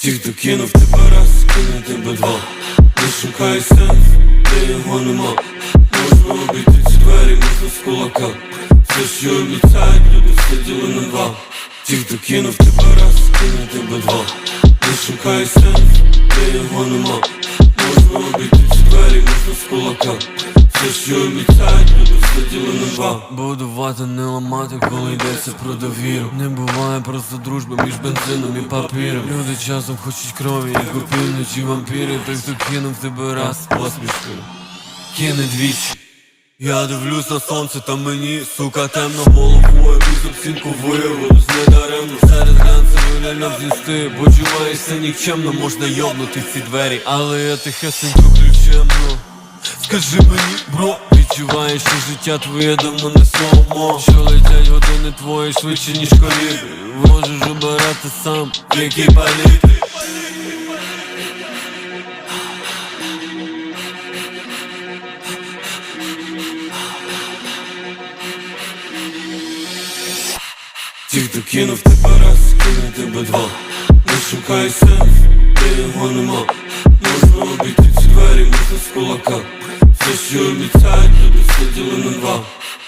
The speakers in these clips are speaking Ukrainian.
Ті, хто кинув тебе раз, кине тебе два. Не шукай сенс, де його нема. Можна обійти ці двері, можна з кулака. Все, що обіцяють, люди сиділи діли на два. Ті, хто кинув тебе раз, кине тебе два. Не шукай сенс, де його нема два Будувати, не ламати, коли йдеться про довіру. Не буває просто дружби між бензином і папіром. Люди часом хочуть крові, як у півночі вампіри. Той, хто кинув тебе раз посмішкою Кине двічі. Я дивлюсь на сонце, та мені, сука, темно. Головою Під обцінку виявилось недаремно Серед глянцевої ляляв з'їсти Почуваєшся нікчемно, можна йобнути ці двері. Але я тихесенько ключемно. Скажи мені, бро, відчуваєш, що життя твоє давно не слово Що летять години твої швидше, ніж колібри Можеш обирати сам, в якій Ті, хто кинув тебе раз, кине тебе два. Не шукай сенс, де його нема. Можна обійти ці двері, можна з кулака обіцяють, тобі сиділи на два.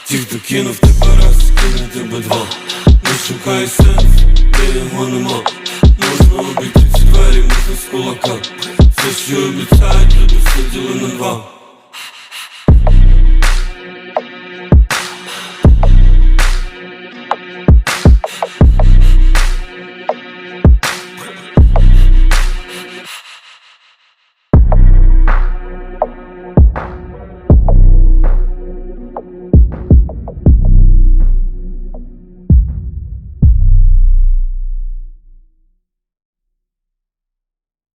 Ті, хто кинув тебе раз, кине тебе два. Не шукай сенс, де його нема. Можна обійти ці двері, можна з кулака. Все, що обіцяють, тобі сиділи на два.